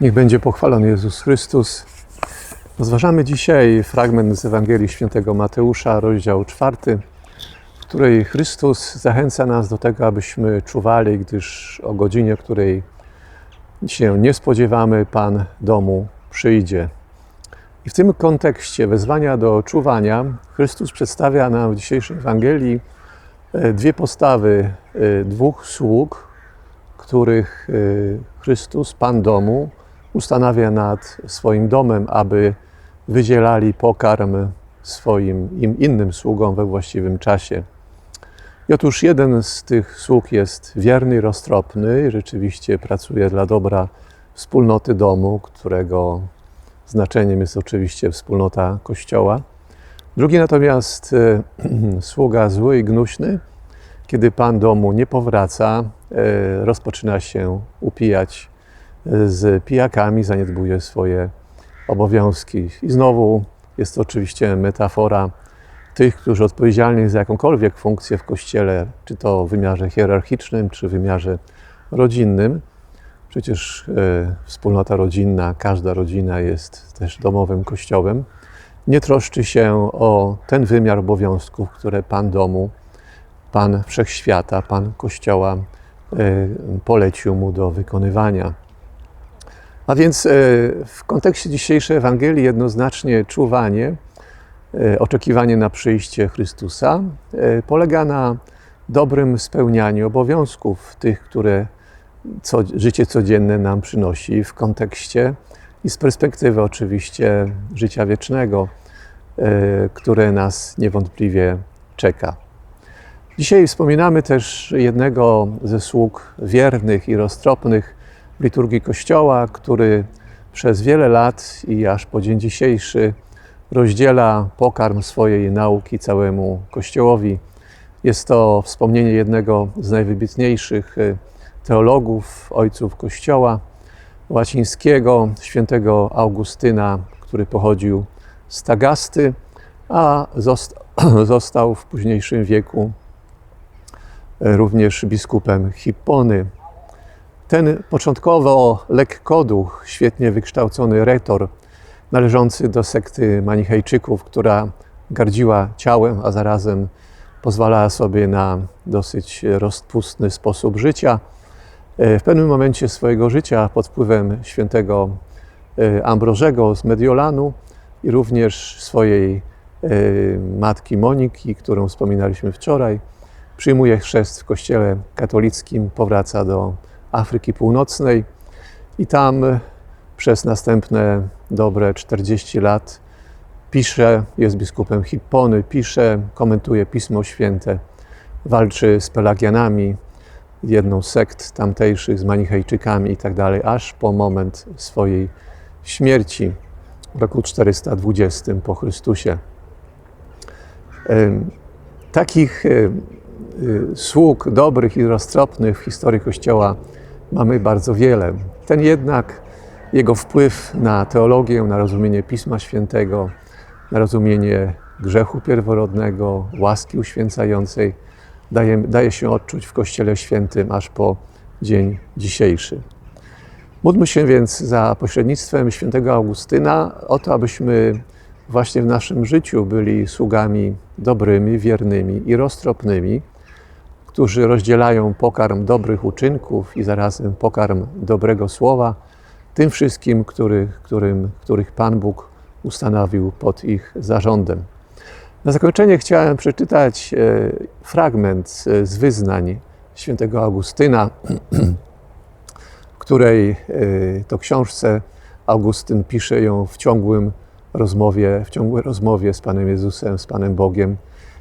Niech będzie pochwalony Jezus Chrystus. Rozważamy dzisiaj fragment z Ewangelii Świętego Mateusza, rozdział czwarty, w której Chrystus zachęca nas do tego, abyśmy czuwali, gdyż o godzinie, której się nie spodziewamy, Pan domu przyjdzie. I w tym kontekście wezwania do czuwania Chrystus przedstawia nam w dzisiejszej Ewangelii e, dwie postawy e, dwóch sług, których e, Chrystus, Pan domu, ustanawia nad swoim domem, aby wydzielali pokarm swoim im innym sługom we właściwym czasie. I otóż jeden z tych sług jest wierny i roztropny, rzeczywiście pracuje dla dobra wspólnoty domu, którego znaczeniem jest oczywiście wspólnota Kościoła. Drugi natomiast e, sługa zły i gnuśny, kiedy Pan domu nie powraca, e, rozpoczyna się upijać z pijakami, zaniedbuje swoje obowiązki. I znowu jest to oczywiście metafora tych, którzy odpowiedzialni za jakąkolwiek funkcję w Kościele, czy to w wymiarze hierarchicznym, czy w wymiarze rodzinnym. Przecież e, wspólnota rodzinna, każda rodzina jest też domowym kościołem. Nie troszczy się o ten wymiar obowiązków, które Pan domu, Pan wszechświata, Pan Kościoła e, polecił mu do wykonywania. A więc e, w kontekście dzisiejszej Ewangelii jednoznacznie czuwanie, e, oczekiwanie na przyjście Chrystusa e, polega na dobrym spełnianiu obowiązków tych, które co, życie codzienne nam przynosi w kontekście i z perspektywy oczywiście życia wiecznego, które nas niewątpliwie czeka. Dzisiaj wspominamy też jednego ze sług wiernych i roztropnych liturgii Kościoła, który przez wiele lat i aż po dzień dzisiejszy rozdziela pokarm swojej nauki całemu Kościołowi. Jest to wspomnienie jednego z najwybitniejszych y, teologów, ojców Kościoła łacińskiego, świętego Augustyna, który pochodził z Tagasty, a został w późniejszym wieku y, również biskupem Hippony. Ten początkowo lekkoduch, świetnie wykształcony retor, należący do sekty manichejczyków, która gardziła ciałem, a zarazem pozwalała sobie na dosyć rozpustny sposób życia, w pewnym momencie swojego życia pod wpływem świętego e, Ambrożego z Mediolanu i również swojej e, matki Moniki, którą wspominaliśmy wczoraj, przyjmuje chrzest w kościele katolickim, powraca do Afryki Północnej i tam przez następne dobre 40 lat pisze, jest biskupem Hippony, pisze, komentuje Pismo Święte, walczy z Pelagianami, jedną z sekt tamtejszych, z Manichejczykami i tak aż po moment swojej śmierci w roku 420 po Chrystusie. Takich sług dobrych i roztropnych w historii Kościoła mamy bardzo wiele. Ten jednak, jego wpływ na teologię, na rozumienie Pisma Świętego, na rozumienie grzechu pierworodnego, łaski uświęcającej, daje, daje się odczuć w Kościele Świętym aż po dzień dzisiejszy. Módlmy się więc za pośrednictwem świętego Augustyna o to, abyśmy właśnie w naszym życiu byli sługami dobrymi, wiernymi i roztropnymi, którzy rozdzielają pokarm dobrych uczynków i zarazem pokarm dobrego słowa tym wszystkim, którym, których Pan Bóg ustanowił pod ich zarządem. Na zakończenie chciałem przeczytać e, fragment z wyznań świętego Augustyna, w której e, to książce Augustyn pisze ją w ciągłym rozmowie, w ciągłej rozmowie z Panem Jezusem, z Panem Bogiem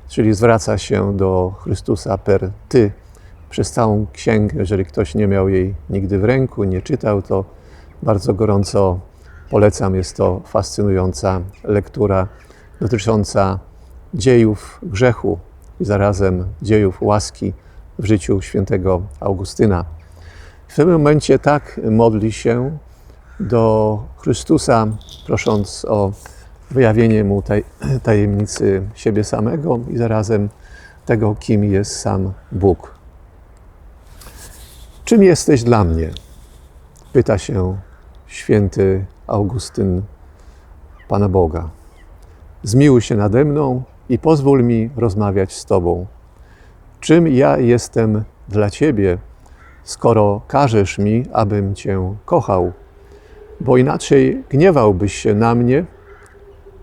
czyli zwraca się do Chrystusa per ty przez całą księgę. Jeżeli ktoś nie miał jej nigdy w ręku, nie czytał, to bardzo gorąco polecam. Jest to fascynująca lektura dotycząca dziejów grzechu i zarazem dziejów łaski w życiu świętego Augustyna. W tym momencie tak modli się do Chrystusa, prosząc o wyjawienie mu tajemnicy siebie samego i zarazem tego, kim jest sam Bóg. Czym jesteś dla mnie? Pyta się święty Augustyn Pana Boga. Zmiłuj się nade mną i pozwól mi rozmawiać z Tobą. Czym ja jestem dla Ciebie, skoro każesz mi, abym Cię kochał? Bo inaczej gniewałbyś się na mnie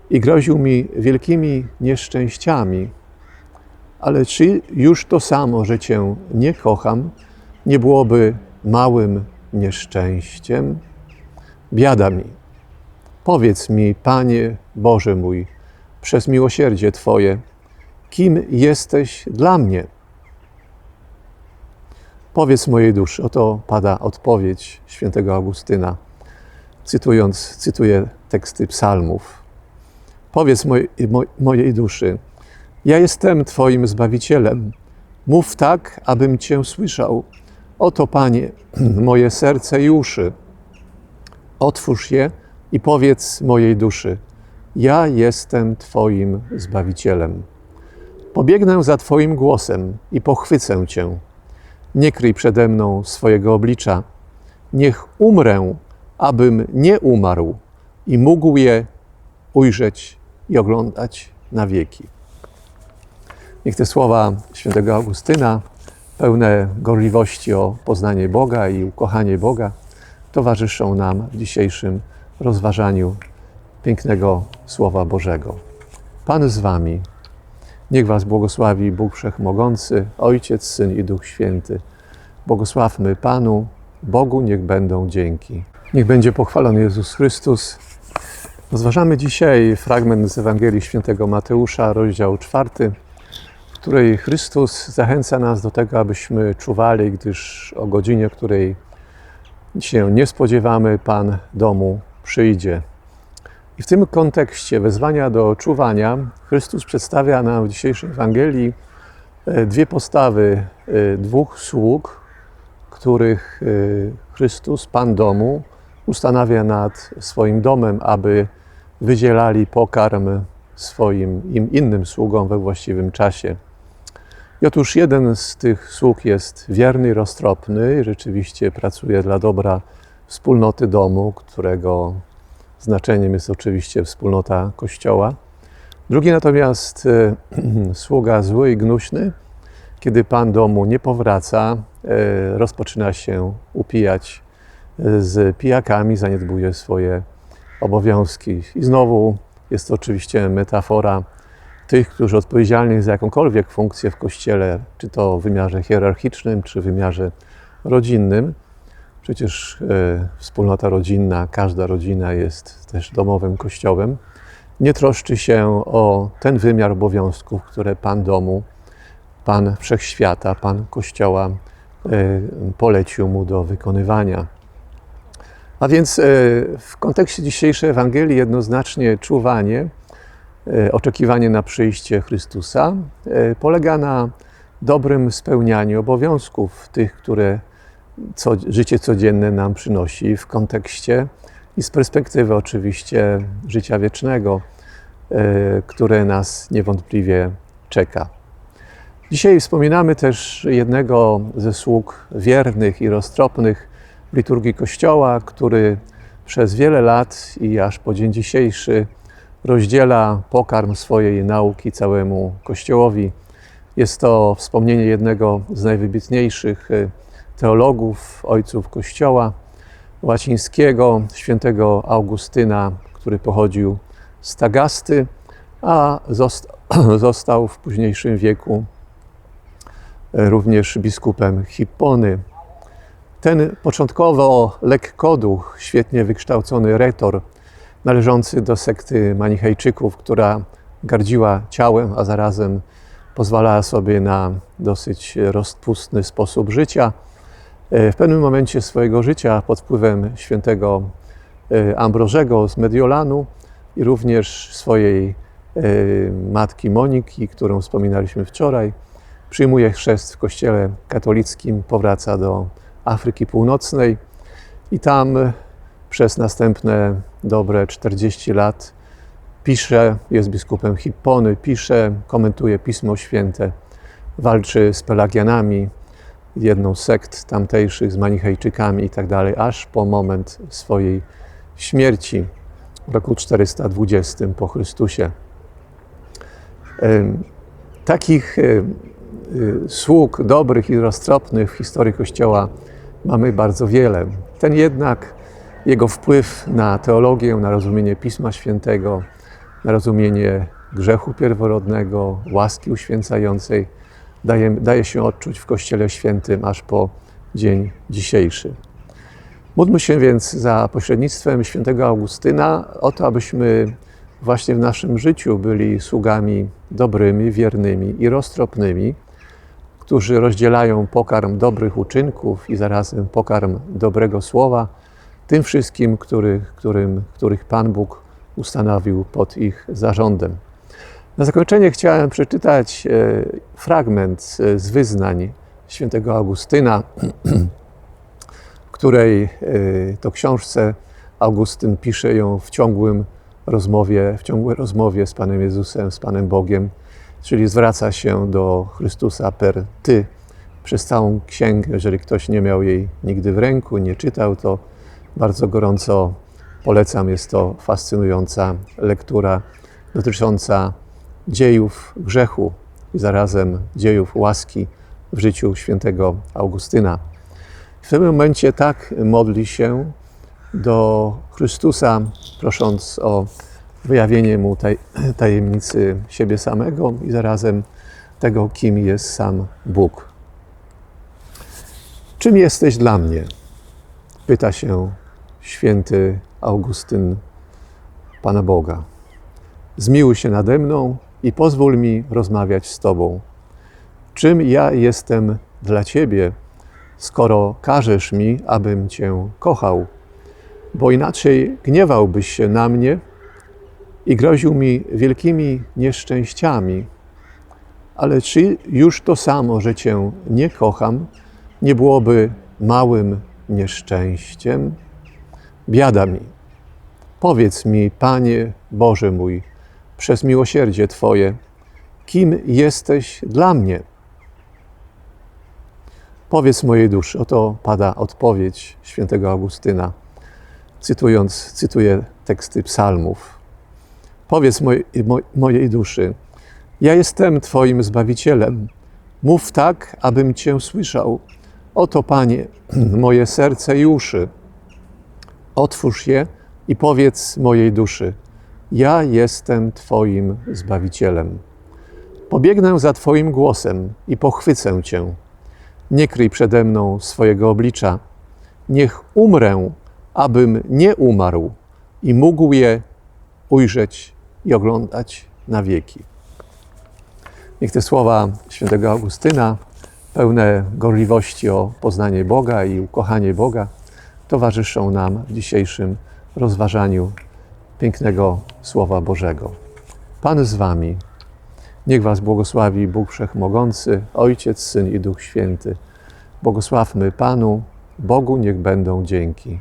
i groził mi wielkimi nieszczęściami. Ale czy już to samo, że Cię nie kocham, nie byłoby małym nieszczęściem? Biada mi. Powiedz mi, Panie Boże mój, przez miłosierdzie Twoje, kim jesteś dla mnie? Powiedz mojej duszy. Oto pada odpowiedź świętego Augustyna, cytując, cytuję teksty psalmów. Powiedz mojej, duszy, ja jestem Twoim Zbawicielem. Mów tak, abym Cię słyszał. Oto, Panie, moje serce i uszy. Otwórz je i powiedz mojej duszy: Ja jestem Twoim Zbawicielem. Pobiegnę za Twoim głosem i pochwycę Cię. Nie kryj przede mną swojego oblicza. Niech umrę, abym nie umarł i mógł je ujrzeć i oglądać na wieki. Niech te słowa świętego Augustyna, pełne gorliwości o poznanie Boga i ukochanie Boga, towarzyszą nam w dzisiejszym rozważaniu pięknego Słowa Bożego. Pan z Wami. Niech Was błogosławi Bóg Wszechmogący, Ojciec, Syn i Duch Święty. Błogosławmy Panu, Bogu niech będą dzięki. Niech będzie pochwalony Jezus Chrystus. Rozważamy dzisiaj fragment z Ewangelii Świętego Mateusza, rozdział czwarty, w której Chrystus zachęca nas do tego, abyśmy czuwali, gdyż o godzinie, której się nie spodziewamy, Pan domu przyjdzie. I w tym kontekście wezwania do czuwania Chrystus przedstawia nam w dzisiejszej Ewangelii e, dwie postawy e, dwóch sług, których e, Chrystus, Pan domu, ustanawia nad swoim domem, aby wydzielali pokarm swoim im innym sługom we właściwym czasie. I otóż jeden z tych sług jest wierny i roztropny, rzeczywiście pracuje dla dobra wspólnoty domu, którego znaczeniem jest oczywiście wspólnota Kościoła. Drugi natomiast e, sługa zły i gnuśny, kiedy pan domu nie powraca, e, rozpoczyna się upijać e, z pijakami, zaniedbuje swoje obowiązki. I znowu jest to oczywiście metafora tych, którzy odpowiedzialni za jakąkolwiek funkcję w kościele, czy to w wymiarze hierarchicznym, czy w wymiarze rodzinnym. Przecież e, wspólnota rodzinna, każda rodzina jest też domowym kościołem. Nie troszczy się o ten wymiar obowiązków, które Pan domu, Pan wszechświata, Pan kościoła e, polecił mu do wykonywania. A więc e, w kontekście dzisiejszej Ewangelii jednoznacznie czuwanie, e, oczekiwanie na przyjście Chrystusa e, polega na dobrym spełnianiu obowiązków tych, które co, życie codzienne nam przynosi w kontekście i z perspektywy oczywiście życia wiecznego, które nas niewątpliwie czeka. Dzisiaj wspominamy też jednego ze sług wiernych i roztropnych, liturgii Kościoła, który przez wiele lat i aż po dzień dzisiejszy rozdziela pokarm swojej nauki całemu Kościołowi. Jest to wspomnienie jednego z najwybitniejszych y, teologów, ojców Kościoła łacińskiego, świętego Augustyna, który pochodził z Tagasty, a został w późniejszym wieku y, również biskupem Hippony. Ten początkowo lekkoduch, świetnie wykształcony retor, należący do sekty Manichejczyków, która gardziła ciałem, a zarazem pozwalała sobie na dosyć rozpustny sposób życia. E, w pewnym momencie swojego życia pod wpływem świętego e, Ambrożego z Mediolanu i również swojej e, matki Moniki, którą wspominaliśmy wczoraj, przyjmuje chrzest w kościele katolickim, powraca do Afryki Północnej i tam przez następne dobre 40 lat pisze, jest biskupem Hippony, pisze, komentuje Pismo Święte, walczy z Pelagianami, jedną z sekt tamtejszych z manichejczykami i tak aż po moment swojej śmierci w roku 420 po Chrystusie. Takich em, y, sług dobrych i roztropnych w historii Kościoła mamy bardzo wiele. Ten jednak, jego wpływ na teologię, na rozumienie Pisma Świętego, na rozumienie grzechu pierworodnego, łaski uświęcającej, daje, daje się odczuć w Kościele Świętym aż po dzień dzisiejszy. Módlmy się więc za pośrednictwem świętego Augustyna o to, abyśmy właśnie w naszym życiu byli sługami dobrymi, wiernymi i roztropnymi, którzy rozdzielają pokarm dobrych uczynków i zarazem pokarm dobrego słowa tym wszystkim, których, którym, których Pan Bóg ustanowił pod ich zarządem. Na zakończenie chciałem przeczytać e, fragment e, z wyznań świętego Augustyna, w której e, to książce Augustyn pisze ją w ciągłym rozmowie, w ciągłej rozmowie z Panem Jezusem, z Panem Bogiem, czyli zwraca się do Chrystusa per ty przez całą księgę. Jeżeli ktoś nie miał jej nigdy w ręku, nie czytał, to bardzo gorąco polecam. Jest to fascynująca lektura dotycząca dziejów grzechu i zarazem dziejów łaski w życiu świętego Augustyna. W tym momencie tak modli się do Chrystusa, prosząc o wyjawienie mu tej tajemnicy siebie samego i zarazem tego, kim jest sam Bóg. Czym jesteś dla mnie? Pyta się święty Augustyn Pana Boga. Zmiłuj się nade mną i pozwól mi rozmawiać z Tobą. Czym ja jestem dla Ciebie, skoro każesz mi, abym Cię kochał? Bo inaczej gniewałbyś się na mnie i groził mi wielkimi nieszczęściami. Ale czy już to samo, że Cię nie kocham, nie byłoby małym nieszczęściem? Biada mi. Powiedz mi, Panie Boże mój, przez miłosierdzie Twoje, kim jesteś dla mnie? Powiedz mojej duszy. Oto pada odpowiedź świętego Augustyna, cytując, cytuję teksty psalmów. Powiedz mojej, mojej duszy, ja jestem Twoim Zbawicielem. Mów tak, abym Cię słyszał. Oto, Panie, moje serce i uszy. Otwórz je i powiedz mojej duszy, ja jestem Twoim Zbawicielem. Pobiegnę za Twoim głosem i pochwycę Cię. Nie kryj przede mną swojego oblicza. Niech umrę, abym nie umarł i mógł je ujrzeć i oglądać na wieki. Niech te słowa świętego Augustyna, pełne gorliwości o poznanie Boga i ukochanie Boga, towarzyszą nam w dzisiejszym rozważaniu pięknego Słowa Bożego. Pan z Wami. Niech Was błogosławi Bóg Wszechmogący, Ojciec, Syn i Duch Święty. Błogosławmy Panu, Bogu niech będą dzięki.